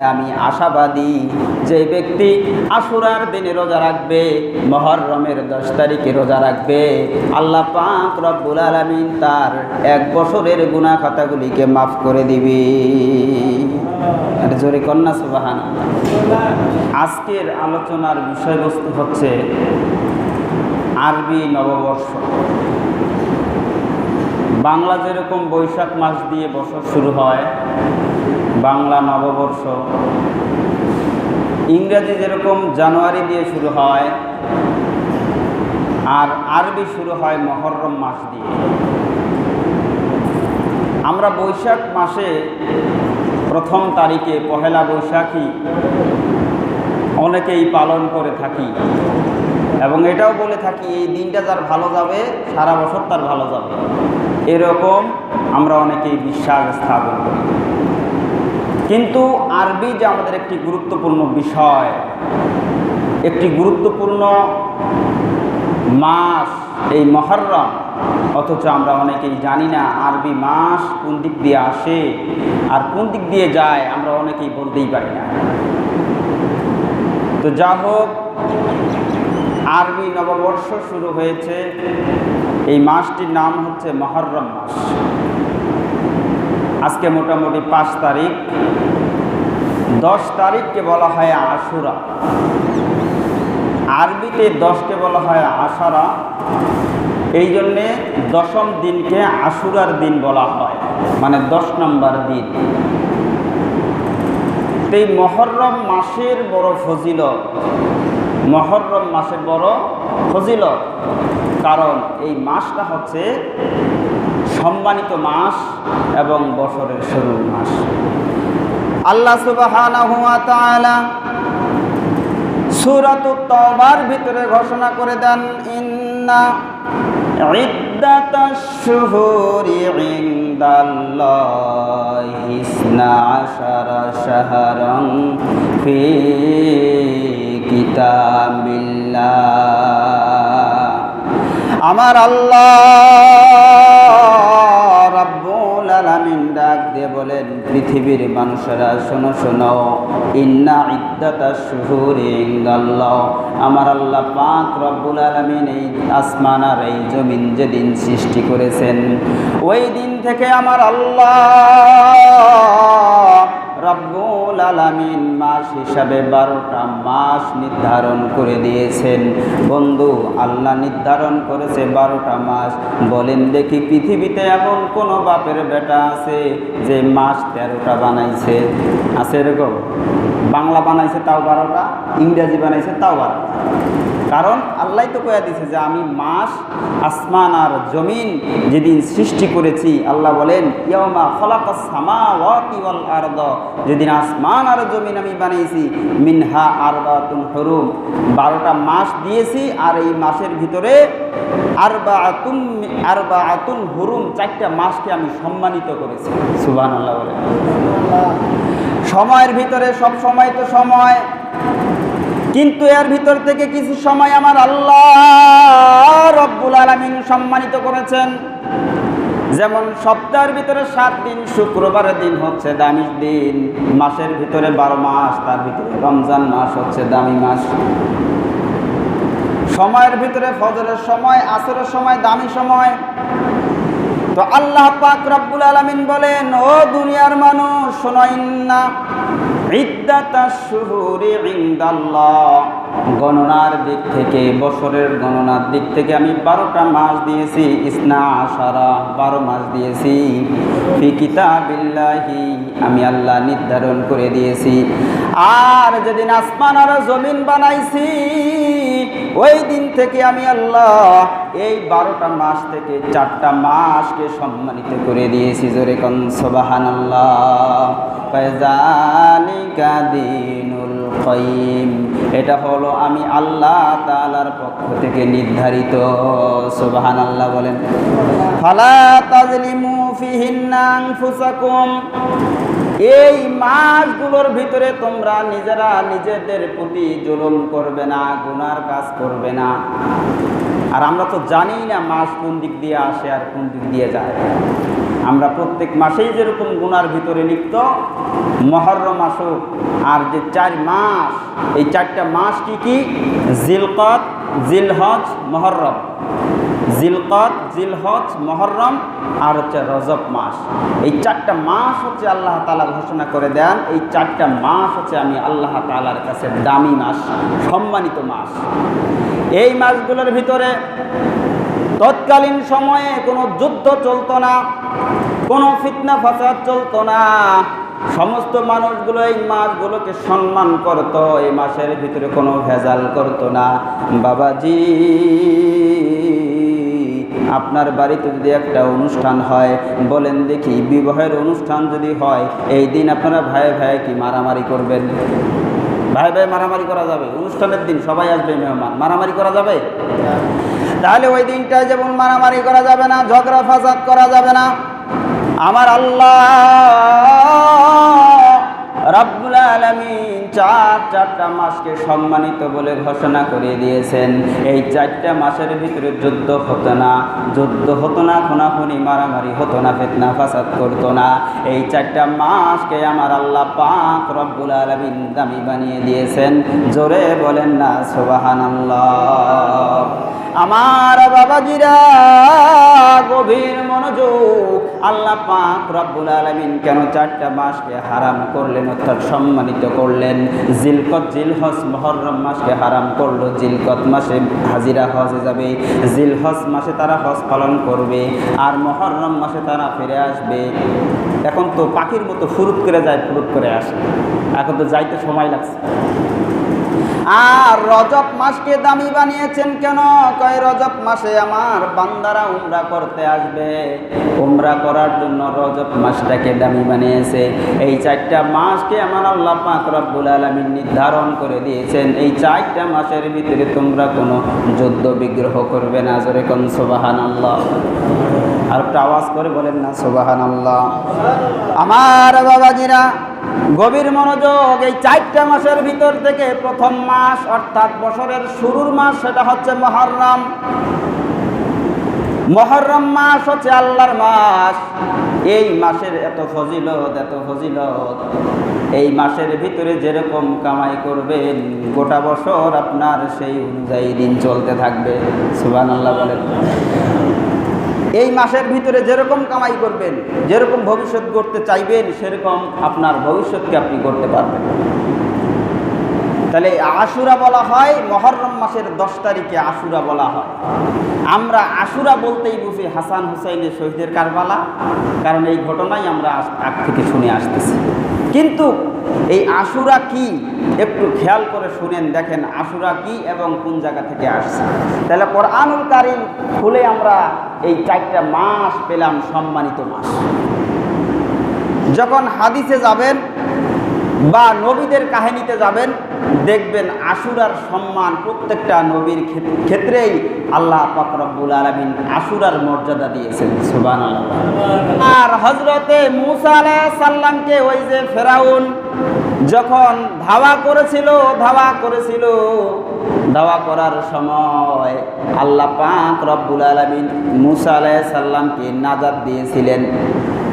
আমি আশাবাদী যে ব্যক্তি আশুরার দিনে রোজা রাখবে, মহরমের দশ তারিখে রোজা রাখবে, আল্লাহ পাক রব্বুল আলমিন তার এক বছরের গুণা খাতাগুলিকে মাফ করে দিবি। জোরে কন্যা সুবাহান আজকের আলোচনার বিষয়বস্তু হচ্ছে আরবি নববর্ষ। বাংলা যেরকম বৈশাখ মাস দিয়ে বছর শুরু হয় বাংলা নববর্ষ। ইংরেজি যেরকম জানুয়ারি দিয়ে শুরু হয়, আর আরবি শুরু হয় মহরম মাস দিয়ে। আমরা বৈশাখ মাসে প্রথম তারিখে পহেলা বৈশাখী অনেকেই পালন করে থাকি। এবং এটাও বলে থাকি, এই দিনটা যার ভালো যাবে, সারা বছর তার ভালো যাবে। এরকম আমরা অনেকেই বিশ্বাস স্থাপন করি। কিন্তু আরবি যে আমাদের একটি গুরুত্বপূর্ণ বিষয়, একটি গুরুত্বপূর্ণ মাস এই মহরম, অথচ আমরা অনেকেই জানি না আরবি মাস কোন দিক দিয়ে আসে আর কোন দিক দিয়ে যায় আমরা অনেকেই বলতেই পারি না। তো যা হোক, আরবি নববর্ষ শুরু হয়েছে, এই মাসটির নাম হচ্ছে মহরম মাস। আজকে মোটামুটি পাঁচ তারিখ। দশ তারিখকে বলা হয় আশুরা। আরবিতে দশকে বলা হয় আশারা। এই জন্যে দশম দিনকে আশুরার দিন বলা হয় মানে দশ নম্বর দিন। এই মহরম মাসের বড় ফজিলত। মহরম মাসের বড় ফজিলত। কারণ এই মাসটা হচ্ছে সম্মানিত মাস এবং বছরের শুরুর মাস। আল্লাহ তাআলা সূরাতুত তাওবার ভিতরে ঘোষণা করে দেন, ইন্না ইদ্দাতাশ শুহুরি দিয়ে বলেন, পৃথিবীর মানুষেরা, শোনো শোনো, ইন্না ইদ্দাতা শুহুর আমার আল্লাহ পাক রব্বুল আলমিন এই আসমান আর এই জমিন যেদিন সৃষ্টি করেছেন, ওই দিন থেকে আমার আল্লাহ রব্বুল আলামিন মাস হিসাবে বারোটা মাস নির্ধারণ করে দিয়েছেন। বন্ধু, আল্লাহ নির্ধারণ করেছে বারোটা মাস। বলেন দেখি পৃথিবীতে এমন কোন বাপের বেটা আছে যে মাস তেরোটা বানাইছে। আছে এরকম? বাংলা বানাইছে তাও বারোটা, ইংরেজি বানাইছে তাও বারোটা। কারণ আল্লাহ তো কয়া দিছে যে আমি মাস, আসমান আর জমিন যেদিন সৃষ্টি করেছি, আল্লাহ বলেন আরদ, যেদিন আসমান আর জমিন আমি বানিয়েছি, মিনহা আরবাতুন হরুম। বারোটা মাস দিয়েছি আর এই মাসের ভিতরে আরবা আতুন আরবা আতুন হুরুম, চারটা মাসকে আমি সম্মানিত করেছি। সুবান আল্লাহ বলেন সময়ের ভিতরে সব সময় তো সময়। কিন্তু এর ভিতর থেকে কিছু সময় আমার আল্লাহ রব্বুল আলমিন সম্মানিত করেছেন। যেমন সপ্তাহের ভিতরে সাত দিন, শুক্রবারের দিন হচ্ছে দামি দিন, মাসের ভিতরে বারো মাস, তার ভিতরে রমজান মাস হচ্ছে দামি মাস। সময়ের ভিতরে ফজরের সময়, আসরের সময় দামি সময়। তো আল্লাহ পাক রব্বুল আলমিন বলেন, ও দুনিয়ার মানুষ শোনাইন না عدة الشهور عند الله গণনার দিক থেকে, বছরের গণনার দিক থেকে আমি বারোটা মাস দিয়েছি, ইসনা আশারা বারো মাস দিয়েছি। কিতাবিল্লাহি আমি আল্লাহ নির্ধারণ করে দিয়েছি। আর যেদিন আসমান আর জমিন বানাইছি, ওই দিন থেকে আমি আল্লাহ এই বারোটা মাস থেকে চারটা মাসকে সম্মানিত করে দিয়েছি। জোরে কন সোবাহান আল্লাহ ফাজালিকা দিনুল কয়িম এটা হলো আমি আল্লাহ তালার পক্ষ থেকে নির্ধারিত। সোবাহান আল্লাহ বলেন, ফালা তাজলিমু ফিহিন্না আনফুসাকুম। এই মাসগুলোর ভিতরে তোমরা নিজেরা নিজেদের প্রতি জুলুম করবে না, গুনার কাজ করবে না। আর আমরা তো জানি না মাস কোন দিক দিয়ে আসে আর কোন দিক দিয়ে যায়। আমরা প্রত্যেক মাসেই যেরকম গুনার ভিতরে লিপ্ত, মহরম আসুক, আর যে চার মাস, এই চারটা মাস কি কি? জিলকত, জিলহজ, মহরম। জিলকত, জিলহজ, মহরম আর হচ্ছে রজব মাস। এই চারটা মাস হচ্ছে আল্লাহ তালা ঘোষণা করে দেন। এই চারটা মাস হচ্ছে আমি আল্লাহ তালার কাছে দামি মাস, সম্মানিত মাস। এই মাসগুলোর ভিতরে তৎকালীন সময়ে কোনো যুদ্ধ চলতো না, কোনো ফিতনা ফাসাদ চলতো না। সমস্ত মানুষগুলো এই মাসগুলোকে সম্মান করত, এই মাসের ভিতরে কোনো ভেজাল করতো না। বাবাজি আপনার বাড়িতে যদি একটা অনুষ্ঠান হয়, বলেন দেখি বিবাহের অনুষ্ঠান যদি হয়, এই দিন আপনারা ভাই ভাই কি মারামারি করবেন? ভাই ভাই মারামারি করা যাবে? অনুষ্ঠানের দিন সবাই আসবে মেহমান, মারামারি করা যাবে? তাহলে ওই দিনটায় যেমন মারামারি করা যাবে না, ঝগড়া ফাসাদ করা যাবে না। আমার আল্লাহ রাব্বুল আলামিন চার চারটা মাসকে সম্মানিত বলে ঘোষণা করে দিয়েছেন। এই চারটা মাসের ভিতরে যুদ্ধ হতো না, যুদ্ধ হতো না, খুনাখুনি, মারামারি হতো না, ফেতনা, ফাসাদ করতো না। এই চারটা মাসকে আমার আল্লাহ পাক রব্বুল আলামিন দামি বানিয়ে দিয়েছেন। জোরে বলেন না, সুবহানাল্লাহ। আমার বাবাজিরা, গভীর মনোযোগ আল্লাহ পাক রব্বুল আলামিন কেন চারটা মাসকে হারাম করলেন? অর্থাৎ সম্মানিত করলেন। জিলকত, জিলহজ মহরম মাসকে হারাম করল। জিলকত মাসে হাজিরা হজে যাবে। জিলহজ মাসে তারা হজ পালন করবে। আর মহরম মাসে তারা ফিরে আসবে। এখন তো পাখির মতো ফুরুত করে যায়, ফুরুত করে আসে। এখন তো যাইতে সময় লাগছে। আর রজব মাসকে দামি বানিয়েছেন কেন? কয়, রজব মাসে আমার বান্দারা উমরা করতে আসবে। উমরা করার জন্য রজব মাসটাকে দামি বানিয়েছে। এই চারটা মাসকে আমার আল্লাহ পাক রব্বুল নির্ধারণ করে দিয়েছেন। এই চারটা মাসের ভিতরে তোমরা কোনো যুদ্ধ বিগ্রহ করবে না। জোরে কোন সোবাহান আল্লাহ আর একটু আওয়াজ করে বলেন না সোবাহান আল্লাহ আমার বাবাজিরা গভীর মনোযোগ এই চারটা মাসের ভিতর থেকে প্রথম মাস, অর্থাৎ বছরের শুরুর মাস, সেটা হচ্ছে মহরম। মহরম মাস হচ্ছে আল্লাহর মাস। এই মাসের এত ফজিলত এত ফজিলত। এই মাসের ভিতরে যেরকম কামাই করবেন, গোটা বছর আপনার সেই অনুযায়ী দিন চলতে থাকবে। সুবান আল্লাহ বলেন। এই মাসের ভিতরে যেরকম কামাই করবেন, যেরকম ভবিষ্যৎ করতে চাইবেন, সেরকম আপনার ভবিষ্যৎকে আপনি করতে পারবেন। তাহলে আশুরা বলা হয়, মহরম মাসের দশ তারিখে আশুরা বলা হয়। আমরা আশুরা বলতেই বুঝি হাসান হুসাইনের শহীদের কারবালা, কারণ এই ঘটনাই আমরা আগ থেকে শুনে আসতেছি। কিন্তু এই আশুরা কি, একটু খেয়াল করে শুনেন, দেখেন আশুরা কি এবং কোন জায়গা থেকে আসছে। তাহলে কোরআনুল কারিম খুলে আমরা এই চারটা মাস পেলাম সম্মানিত মাস। যখন হাদিসে যাবেন বা নবীদের কাহিনীতে যাবেন, দেখবেন আশুরার সম্মান প্রত্যেকটা নবীর ক্ষেত- ক্ষেত্রেই আল্লাহ পাকরব্বুল আলমিন আশুরার মর্যাদা দিয়েছেন সুবান আর হজরতে মুসা সাল্লামকে ওই যে ফেরাউন যখন ধাওয়া করেছিল ধাওয়া করেছিল ধাওয়া করার সময় আল্লাহ পাক রব্বুল আলমিন মুসা আলাহ সাল্লামকে নাজাদ দিয়েছিলেন।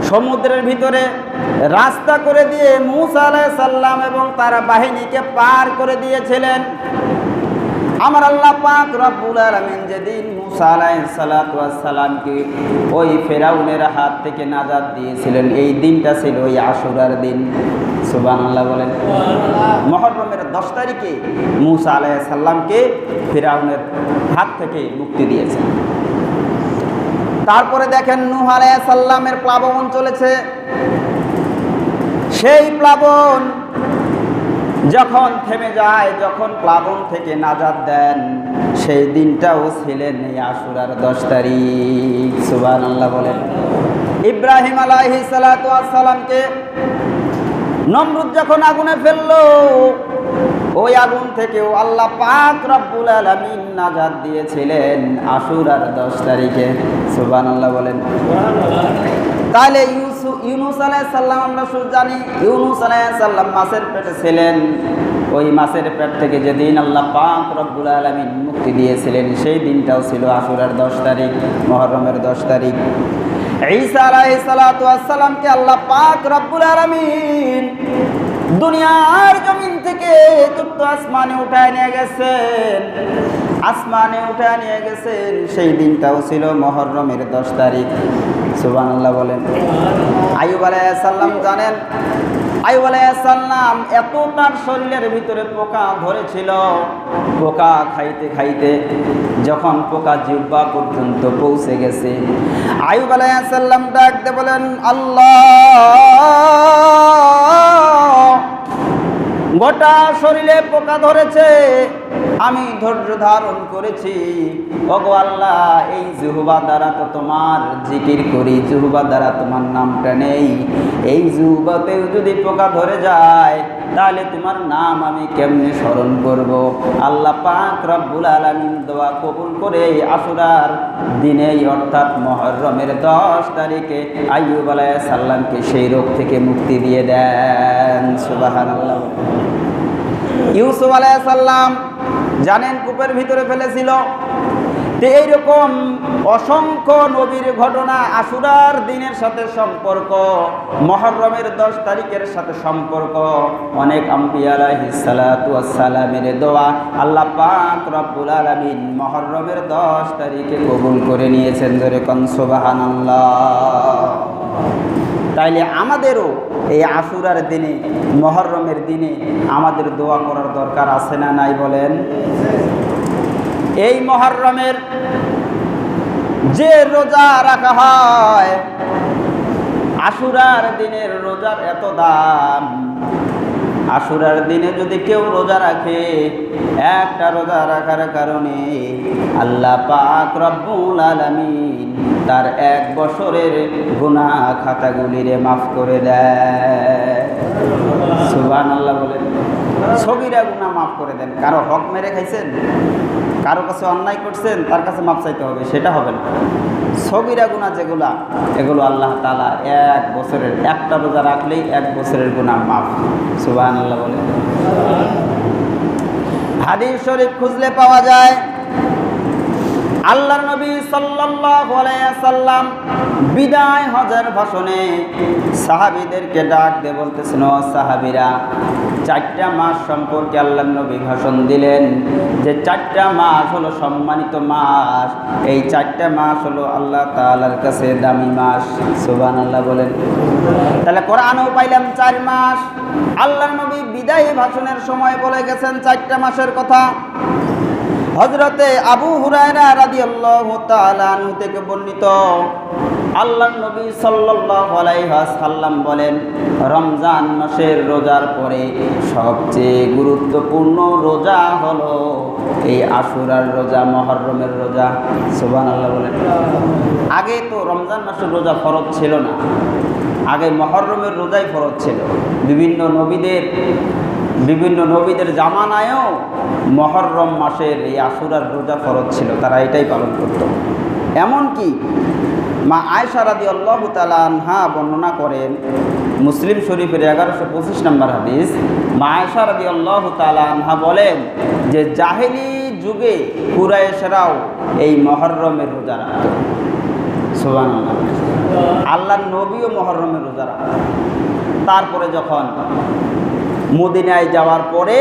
সমুদ্রের ভিতরে রাস্তা করে দিয়ে মুসা আলাহ সাল্লাম এবং তার বাহিনীকে পার করে দিয়েছিলেন। আমার আল্লাহ পাক রব্বুল আলামিন যেদিন মুসা আলাইহিস সালাতু ওয়াস সালামকে ওই ফেরাউনের হাত থেকে নাজাত দিয়েছিলেন, এই দিনটা ছিল ওই আশুরার দিন। সুবহানাল্লাহ বলেন। মহররমের দশ তারিখে মুসা আলাইহিস সাল্লামকে ফেরাউনের হাত থেকে মুক্তি দিয়েছেন। তারপরে দেখেন নূহ আলাইহিস সাল্লামের প্লাবন চলেছে। সেই প্লাবন যখন থেমে যায়, যখন প্লাবন থেকে নাজাদ দেন, সেই দিনটাও ছিলেন এই আশুরার দশ তারিখ। সুবান আল্লাহ বলেন। ইব্রাহিম আলাইহি সালামকে নমরুদ যখন আগুনে ফেলল ওই আগুন থেকেও আল্লাহ পাক রব্বুল আলামিন নাজাত দিয়েছিলেন আশুরার দশ তারিখে। সুবান আল্লাহ বলেন। তাহলে ইউনুস আলাইসাল্লাম আমরা শুধু জানি, ইউনুস আলাইসাল্লাম মাছের পেটে ছিলেন। ওই মাছের পেট থেকে যেদিন আল্লাহ পাক রব্বুল আলমিন মুক্তি দিয়েছিলেন, সেই দিনটাও ছিল আশুরার দশ তারিখ, মহরমের দশ তারিখ। ঈসা আলাইসালামকে আল্লাহ পাক রব্বুল আলমিন দুনিয়ার জমিন থেকে চতুর্থ আসমানে উঠায় নিয়ে গেছেন। আসমানে উঠায় নিয়ে গেছেন। সেই দিনটাও ছিল মহরমের দশ তারিখ। সুবান আল্লাহ বলেন আয়ুব আলাইসাল্লাম জানেন আয়ুব আলাইসাল্লাম এত তার শরীরের ভিতরে পোকা ধরেছিল। পোকা খাইতে খাইতে যখন পোকা জিব্বা পর্যন্ত পৌঁছে গেছে আয়ুব আলাইসাল্লাম ডাকতে বলেন, আল্লাহ গোটা শরীরে পোকা ধরেছে। আমি ধৈর্য ধারণ করেছি। ওগো এই জুহুবা দ্বারা তো তোমার জিকির করি জুহুবা দ্বারা তোমার নামটা নেই। এই জুহুবাতেও যদি পোকা ধরে যায় তাহলে তোমার নাম আমি কেমনে স্মরণ করব? আল্লাহ পাক রব্বুল আলমিন দোয়া কবুল করে আশুরার দিনেই, অর্থাৎ মহরমের দশ তারিখে আইয়ুব আলাইহিস সাল্লামকে সেই রোগ থেকে মুক্তি দিয়ে দেন। সুবাহান আল্লাহ ইউসুফ আলাইসাল্লাম জানেন কূপের ভিতরে ফেলেছিল। এইরকম অসংখ্য নবীর ঘটনা আশুরার দিনের সাথে সম্পর্ক, মহরমের দশ তারিখের সাথে সম্পর্ক, অনেক আম্পিয়ালাহিসালামের দোয়া আল্লাহ পাক রব্বুল আলমিন মহরমের দশ তারিখে কবুল করে নিয়েছেন ধরে কনসোবাহান তাইলে আমাদেরও এই আশুরার দিনে, মহরমের দিনে আমাদের দোয়া করার দরকার আছে না নাই বলেন? এই মহরমের যে রোজা রাখা হয়, আশুরার দিনের রোজার এত দাম। আশুরার দিনে যদি কেউ রোজা রাখে, একটা রোজা রাখার কারণে আল্লাহ পাক রব্বুল আলামিন তার এক বছরের গুনাহ খাতাগুলিরে মাফ করে দেয় সুবান আল্লাহ বলেন। ছবিরা গুনাহ মাফ করে দেন। কারও হক মেরে খাইছেন? কারও কাছে অন্যায় করছেন, তার কাছে মাপ চাইতে হবে, সেটা হবে না। সবিরা গুণা যেগুলা, এগুলো আল্লাহ তালা এক বছরের, একটা রোজা রাখলেই এক বছরের গুণা মাপ সুবাহ আল্লাহ বলে হাদিস শরীফ খুঁজলে পাওয়া যায় আল্লাহ নবী সাল্লাম বিদায় হজের ভাষণে সাহাবিদেরকে ডাক দিয়ে বলতেছেন সাহাবিরা, চারটা মাস সম্পর্কে আল্লাহ নবী ভাষণ দিলেন। যে চারটা মাস হলো সম্মানিত মাস, এই চারটা মাস হলো আল্লাহ তালার কাছে দামি মাস। সুবান আল্লাহ বলেন। তাহলে কোরআনও পাইলাম চার মাস। আল্লাহ নবী বিদায়ী ভাষণের সময় বলে গেছেন চারটা মাসের কথা। হজরতে আবু হুরায়রা রাদি আল্লাহ থেকে বর্ণিত। আল্লাহ নবী সাল্লাম বলেন, রমজান মাসের রোজার পরে সবচেয়ে গুরুত্বপূর্ণ রোজা হলো এই আশুরার রোজা, মহরমের রোজা। সুবান আল্লাহ বলেন। আগে তো রমজান মাসের রোজা ফরজ ছিল না। আগে মহরমের রোজাই ফরজ ছিল। বিভিন্ন নবীদের বিভিন্ন নবীদের জামানায়ও মহরম মাসের এই আসুরার রোজা ফরজ ছিল, তারা এটাই পালন করত। এমনকি মা আয়সা রাদি আল্লাহ তালানহা বর্ণনা করেন, মুসলিম শরীফের এগারোশো পঁচিশ নম্বর হাদিস, মা আয়সা রাদি আল্লাহ তালানহা বলেন যে, জাহেলি যুগে কুরাইশেরাও এই মহরমের রোজা রাখত। সোবান আল্লাহ নবীও মহরমের রোজা রাখত। তারপরে যখন মদিনায় যাওয়ার পরে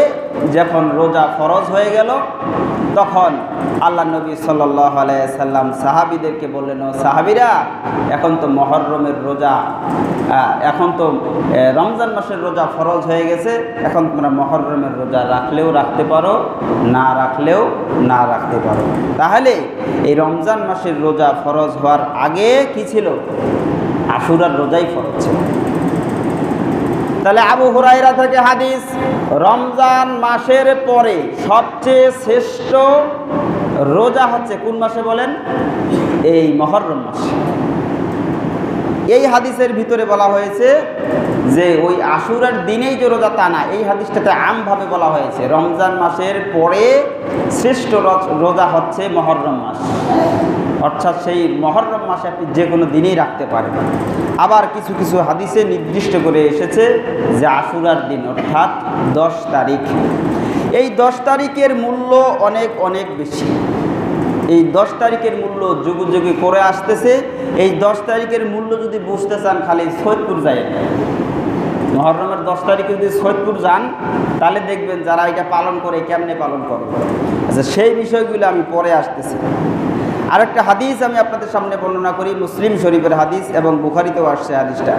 যখন রোজা ফরজ হয়ে গেল, তখন আল্লাহ নবী আলাইসাল্লাম সাহাবিদেরকে বললেন সাহাবিরা, এখন তো মহরমের রোজা এখন তো রমজান মাসের রোজা ফরজ হয়ে গেছে, এখন তোমরা মহরমের রোজা রাখলেও রাখতে পারো, না রাখলেও না রাখতে পারো। তাহলে এই রমজান মাসের রোজা ফরজ হওয়ার আগে কি ছিল? আশুরার রোজাই ফরজ ছিল। তাহলে আবু হুরাইরা থেকে হাদিস, রমজান মাসের পরে সবচেয়ে শ্রেষ্ঠ রোজা হচ্ছে কোন মাসে বলেন? এই মহরম মাসে। এই হাদিসের ভিতরে বলা হয়েছে যে ওই আশুরার দিনেই যে রোজা তা না, এই হাদিসটাতে আমভাবে বলা হয়েছে। রমজান মাসের পরে শ্রেষ্ঠ রজ- হচ্ছে মহরম মাস। অর্থাৎ সেই মহরম মাসে আপনি যে কোনো দিনেই রাখতে পারেন। আবার কিছু কিছু হাদিসে নির্দিষ্ট করে এসেছে যে আশুরার দিন, অর্থাৎ দশ তারিখ। এই দশ তারিখের মূল্য অনেক অনেক বেশি। এই দশ তারিখের মূল্য যুগে যুগে করে আসতেছে। এই দশ তারিখের মূল্য যদি বুঝতে চান, খালি সৈয়দপুর যায় মহরমের দশ তারিখে যদি সৈয়দপুর যান, তাহলে দেখবেন যারা এটা পালন করে, কেমনে পালন করে আচ্ছা সেই বিষয়গুলো আমি পরে আসতেছি। আরেকটা হাদিস আমি আপনাদের সামনে বর্ণনা করি, মুসলিম শরীফের হাদিস এবং বুখারিতেও আসছে হাদিসটা।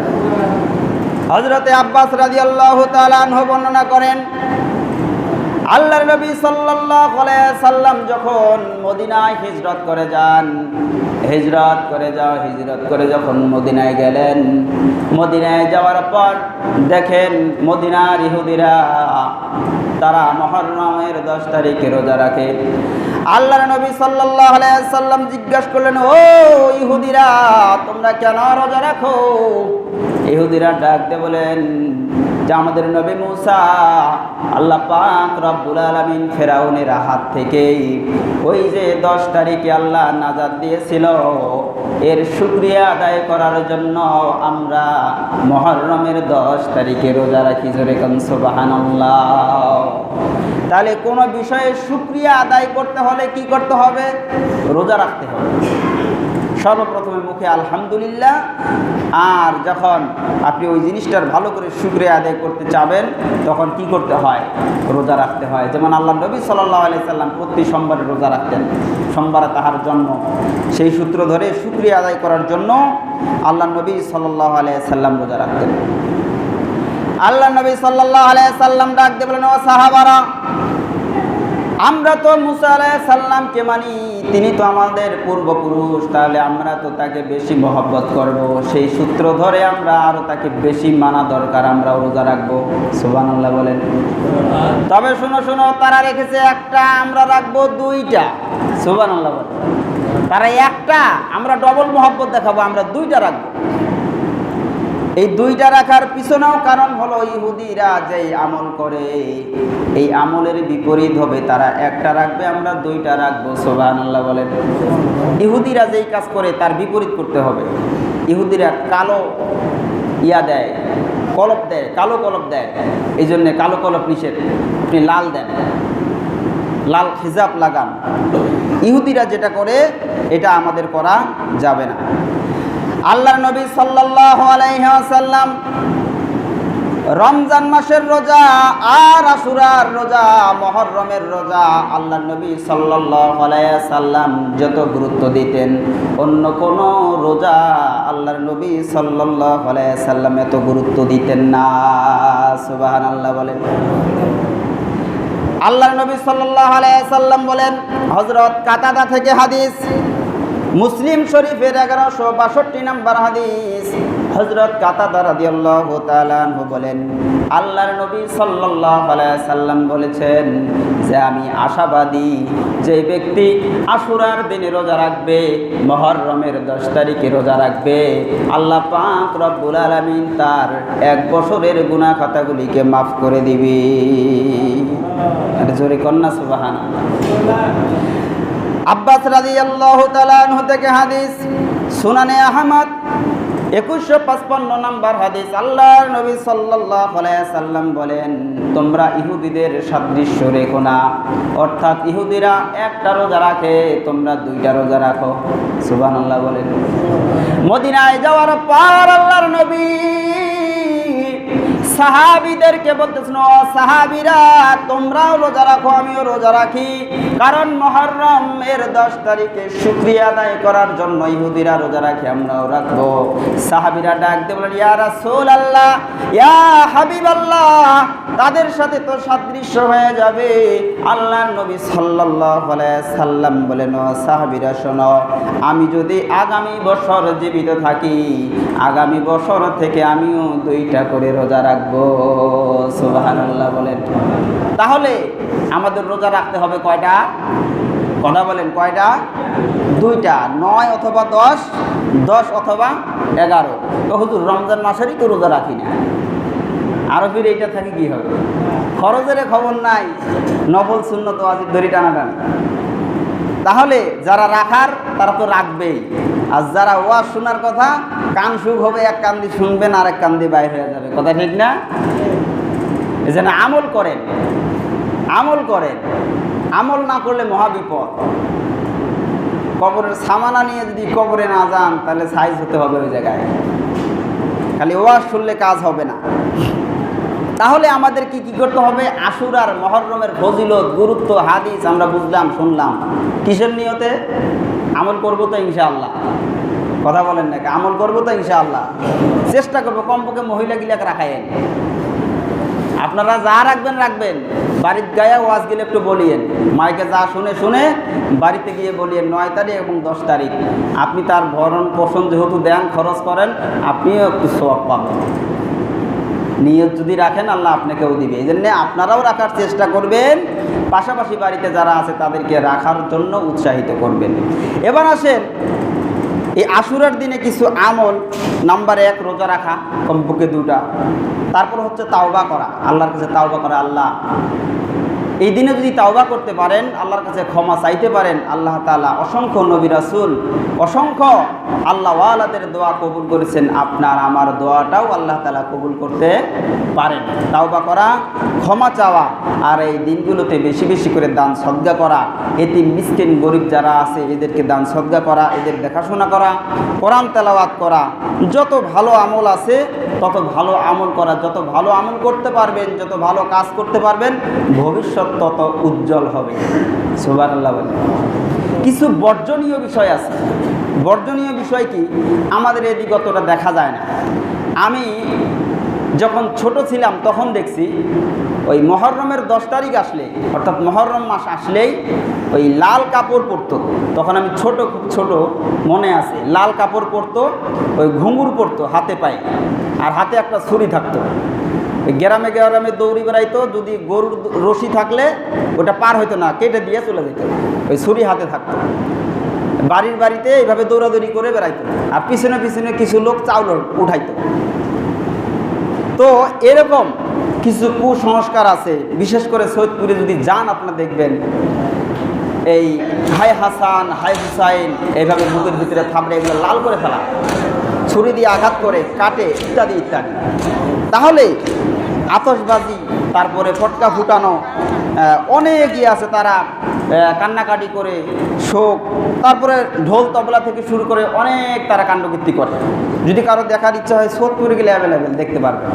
হজরতে আব্বাস রাজি আল্লাহ বর্ণনা করেন আল্লাহর নবী সাল্লাল্লাহু আলাইহি সাল্লাম যখন মদিনায় হিজরত করে যান, হিজরত করে যাও হিজরত করে যখন মদিনায় গেলেন, মদিনায় যাওয়ার পর দেখেন মদিনার ইহুদিরা, তারা মহরমের দশ তারিখে রোজা রাখে। আল্লাহর নবী সাল্লাল্লাহু আলাইহি সাল্লাম জিজ্ঞাসা করলেন, ও ইহুদিরা, তোমরা কেন রোজা রাখো? ইহুদিরা ডাকতে বলেন যে আমাদের নবী মুসা, আল্লাহ পাক রব্বুল আলমিন ফেরাউনের হাত থেকেই ওই যে দশ তারিখে আল্লাহ নাজাদ দিয়েছিল। এর শুক্রিয়া আদায় করার জন্য আমরা মহরমের দশ তারিখে রোজা রাখি জোরে তাহলে কোনো বিষয়ে শুক্রিয়া আদায় করতে হলে কি করতে হবে? রোজা রাখতে হবে। সর্বপ্রথমে মুখে আলহামদুলিল্লাহ। আর যখন আপনি ওই জিনিসটার ভালো করে শুক্রিয়া আদায় করতে চাবেন, তখন কি করতে হয়? রোজা রাখতে হয়। যেমন আল্লাহ নবী সাল্লাহ আলি সাল্লাম প্রতি সোমবারে রোজা রাখতেন। সোমবারে তাহার জন্ম সেই সূত্র ধরে শুক্রিয়া আদায় করার জন্য আল্লাহ নবী সাল্লাহ আলিয়া সাল্লাম রোজা রাখতেন। আল্লাহ নবী সাল্লাহ আলিয়া সাল্লাম ডাক দিয়ে বলেন, ও সাহাবারা আমরা তো মুসা আলাহ মানি, তিনি তো আমাদের পূর্বপুরুষ, তাহলে আমরা তো তাকে বেশি মহব্বত করব। সেই সূত্র ধরে আমরা আরও তাকে বেশি মানা দরকার, আমরা রোজা রাখব। সুবানাল্লাহ বলেন। তবে শুনো শুনো, তারা রেখেছে একটা, আমরা রাখব দুইটা। সুবানাল্লাহ বলেন। তারা একটা, আমরা ডবল মহব্বত দেখাবো, আমরা দুইটা রাখব। এই দুইটা রাখার পিছনেও কারণ হলো ইহুদিরা যে আমল করে, এই আমলের বিপরীত হবে। তারা একটা রাখবে, আমরা দুইটা রাখব আল্লাহ বলেন। ইহুদিরা যেই কাজ করে, তার বিপরীত করতে হবে। ইহুদিরা কালো ইয়া দেয়, কলপ দেয়, কালো কলপ দেয়। এই জন্যে কালো কলপ নিষেধ। আপনি লাল দেন, লাল খিজাব লাগান। ইহুদিরা যেটা করে, এটা আমাদের করা যাবে না। আল্লাহ নবী ওয়াসাল্লাম রমজান মাসের রোজা আর আসুরার রোজা, মহরমের রোজা আল্লাহ নবী সাল্লাম যত গুরুত্ব দিতেন, অন্য কোন রোজা আল্লাহর নবী সাল্লাম এত গুরুত্ব দিতেন না। সুবাহান আল্লাহ বলেন। আল্লাহর নবী সাল্লাম বলেন হজরত কাতাদা থেকে হাদিস মুসলিম শরীফের এগারোশো বাষট্টি নম্বর হাদিস। হজরত কাতাদা রাদিয়াল্লাহু তাআলা আনহু বলেন, আল্লাহর নবী আলাইহি সাল্লাম বলেছেন যে, আমি আশাবাদী যে ব্যক্তি আশুরার দিনে রোজা রাখবে মহররমের দশ তারিখে রোজা রাখবে, আল্লাহ পাক রব্বুল আলামিন তার এক বছরের গুনাহ খাতাগুলিকে মাফ করে দিবি। জোরে কন্যা সুবহানাল্লাহ। আব্বাস রাজি আল্লাহ থেকে হাদিস, সুনানে আহমদ, একুশশো পাঁচপান্ন নম্বর হাদিস, আল্লাহর নবী সাল্লাম বলেন, তোমরা ইহুদিদের সাদৃশ্য রেখো না। অর্থাৎ ইহুদিরা একটা রোজা রাখে, তোমরা দুইটা রোজা রাখো। সুবান আল্লাহ বলেন। মদিনায় যাওয়ার পর আল্লাহর নবী সাহাবিদেরকে বলতেছেন ও সাহাবিরা, তোমরাও রোজা রাখো, আমিও রোজা রাখি। কারণ মহরম এর দশ তারিখে শুক্রিয়া আদায় করার জন্য ইহুদিরা রোজা রাখি, আমরাও রাখব। সাহাবিরা ডাক দিয়ে বলেন ইয়া রাসূল আল্লাহ ইয়া হাবিব আল্লাহ তাদের সাথে তো সাদৃশ্য হয়ে যাবে। আল্লাহ নবী সাল্লাল্লাহু আলাইহি সাল্লাম বলেন ও সাহাবিরা, শোনো, আমি যদি আগামী বছর জীবিত থাকি, আগামী বছর থেকে আমিও দুইটা করে রোজা রাখব। সুবহানাল্লাহ বলেন। তাহলে আমাদের রোজা রাখতে হবে কয়টা? কথা বলেন, কয়টা? দুইটা, নয় অথবা দশ দশ অথবা এগারো। তো হুজুর, রমজান মাসেরই তো রোজা রাখি না। আরও ফির এইটা থাকে কি হবে? খরচের খবর নাই। নফল শূন্য তো আজির দড়ি টানাটানি। তাহলে যারা রাখার, তারা তো রাখবেই। আর যারা ওয়াজ শোনার কথা, কান সুখ হবে, এক কান দিয়ে শুনবেন আর এক কান দিয়ে বাইর হয়ে যাবে। কথা ঠিক না? জন্য আমল করেন। আমল করেন। আমল না করলে মহাবিপদ কবরের সামানা নিয়ে যদি কবরে না যান, তাহলে সাইজ হতে হবে ওই জায়গায়। খালি ওয়াজ শুনলে কাজ হবে না। তাহলে আমাদের কি কি করতে হবে? আশুরার মহরমের ফজিলত, গুরুত্ব, হাদিস আমরা বুঝলাম, শুনলাম। কিসের নিয়তে? আমল করব তো ইনশাআল্লাহ। কথা বলেন নাকি আমল করব তো ইনশাআল্লাহ। চেষ্টা করব কমপক্ষে মহিলাগুলাকে রাখায়েন আপনারা যা রাখবেন রাখবেন। বাড়ির গায়ে ওয়াজ গেলে একটু বলিয়েন। মাইকে যা শুনে শুনে বাড়িতে গিয়ে বলিয়েন, নয় তারিখ এবং দশ তারিখ। আপনি তার ভরণ পোষণ যেহেতু দেন, খরচ করেন, আপনিও একটু সব পাবেন। নিয়ত যদি রাখেন, আল্লাহ আপনাকেও দিবে। এই জন্যে আপনারাও রাখার চেষ্টা করবেন। পাশাপাশি বাড়িতে যারা আছে, তাদেরকে রাখার জন্য উৎসাহিত করবেন। এবার আসেন, এই আশুরার দিনে কিছু আমল। নাম্বার এক, রোজা রাখা, কমপক্ষে দুটা। তারপর হচ্ছে তাওবা করা। আল্লাহর কাছে তাওবা করা, আল্লাহ এই দিনে যদি তাওবা করতে পারেন, আল্লাহর কাছে ক্ষমা চাইতে পারেন, আল্লাহ তালা অসংখ্য নবী রাসুল, অসংখ্য আল্লাহ ওয়ালাদের দোয়া কবুল করেছেন, আপনার আমার দোয়াটাও আল্লাহ তালা কবুল করতে পারেন। তাওবা করা, ক্ষমা চাওয়া, আর এই দিনগুলোতে বেশি বেশি করে দান সদ্গা করা এটি মিসকিন, গরিব যারা আছে, এদেরকে দান সদ্গা করা, এদের দেখাশোনা করা, কোরআন তেলাওয়াত করা, যত ভালো আমল আছে, তত ভালো আমল করা, যত ভালো আমল করতে পারবেন, যত ভালো কাজ করতে পারবেন, ভবিষ্যৎ তত উজ্জ্বল হবে। সুবার আল্লাহ বলে। কিছু বর্জনীয় বিষয় আছে। বর্জনীয় বিষয় কি? আমাদের এদিক অতটা দেখা যায় না। আমি যখন ছোট ছিলাম তখন দেখছি, ওই মহরমের দশ তারিখ আসলে, অর্থাৎ মহরম মাস আসলেই ওই লাল কাপড় পরতো। তখন আমি ছোট, খুব ছোট মনে আছে, লাল কাপড় পরতো, ওই ঘুঙুর পরতো হাতে পায়ে। আর হাতে একটা ছুরি থাকতো। গ্রামে গ্রামে দৌড়ি বেড়াইতো, যদি গরুর রশি থাকলে ওটা পার হইতো না, কেটে দিয়ে চলে যেত, ওই ছুরি হাতে থাকতো। বাড়ির বাড়িতে এইভাবে দৌড়াদৌড়ি করে বেড়াইতো, আর পিছনে পিছনে কিছু লোক চাউল উঠাইতো। তো এরকম কিছু কুসংস্কার আছে, বিশেষ করে সৈয়দপুরে যদি যান আপনারা দেখবেন, এই হাই হাসান, হাই হুসাইন, এইভাবে বুকের ভিতরে থামড়ে এগুলো লাল করে ফেলা, ছুরি দিয়ে আঘাত করে, কাটে ইত্যাদি ইত্যাদি। তাহলে আতসবাজি তারপরে ফটকা ফুটানো অনেক ইয়ে আছে তারা কান্নাকাটি করে, শোক, তারপরে ঢোল তবলা থেকে শুরু করে অনেক তারা কাণ্ডকীর্তি করে। যদি কারও দেখার ইচ্ছা হয় সোদপুরে গেলে অ্যাভেলেবেল দেখতে পারবে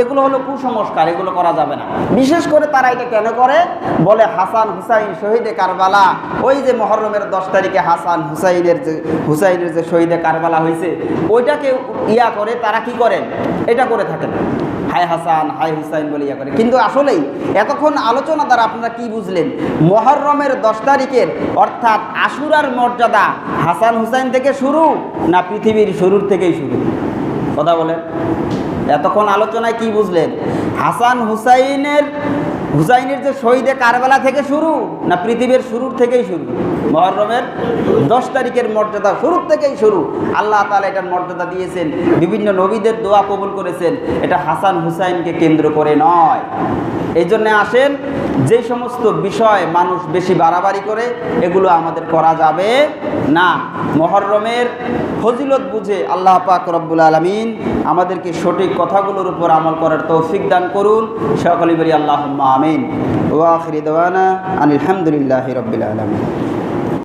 এগুলো হলো কুসংস্কার, এগুলো করা যাবে না। বিশেষ করে তারা এটা কেন করে? বলে হাসান হুসাইন শহীদে কারবালা, ওই যে মহরমের দশ তারিখে হাসান হুসাইনের যে হুসাইনের যে শহীদে কারবালা হয়েছে, ওইটাকে ইয়া করে তারা কি করেন? এটা করে থাকেন। হাই হাসান হাই হুসাইন বলে ইয়া করে। কিন্তু আসলেই এতক্ষণ আলোচনা দ্বারা আপনারা কি বুঝলেন? মহরমের দশ তারিখের অর্থাৎ আশুরার মর্যাদা হাসান হুসাইন থেকে শুরু না পৃথিবীর শুরুর থেকেই শুরু? কথা বলেন। এতক্ষণ আলোচনায় কি বুঝলেন? হাসান হুসাইনের হুসাইনের যে শহীদে কারবেলা থেকে শুরু, না পৃথিবীর শুরুর থেকেই শুরু? মহরমের দশ তারিখের মর্যাদা শুরুর থেকেই শুরু। আল্লাহ তালা এটার মর্যাদা দিয়েছেন। বিভিন্ন নবীদের দোয়া কবুল করেছেন। এটা হাসান হুসাইনকে কেন্দ্র করে নয়। এই জন্যে আসেন, যে সমস্ত বিষয় মানুষ বেশি বাড়াবাড়ি করে, এগুলো আমাদের করা যাবে না। মহরমের ফজিলত বুঝে আল্লাহ পাক রব্বুল আলমিন আমাদেরকে সঠিক কথাগুলোর উপর আমল করার তৌফিক দান করুন। সকলে বলি আল্লাহ আমিন। ওয়াখির দাওয়ানা আনিল হামদুলিল্লাহ রবিল আলমিন।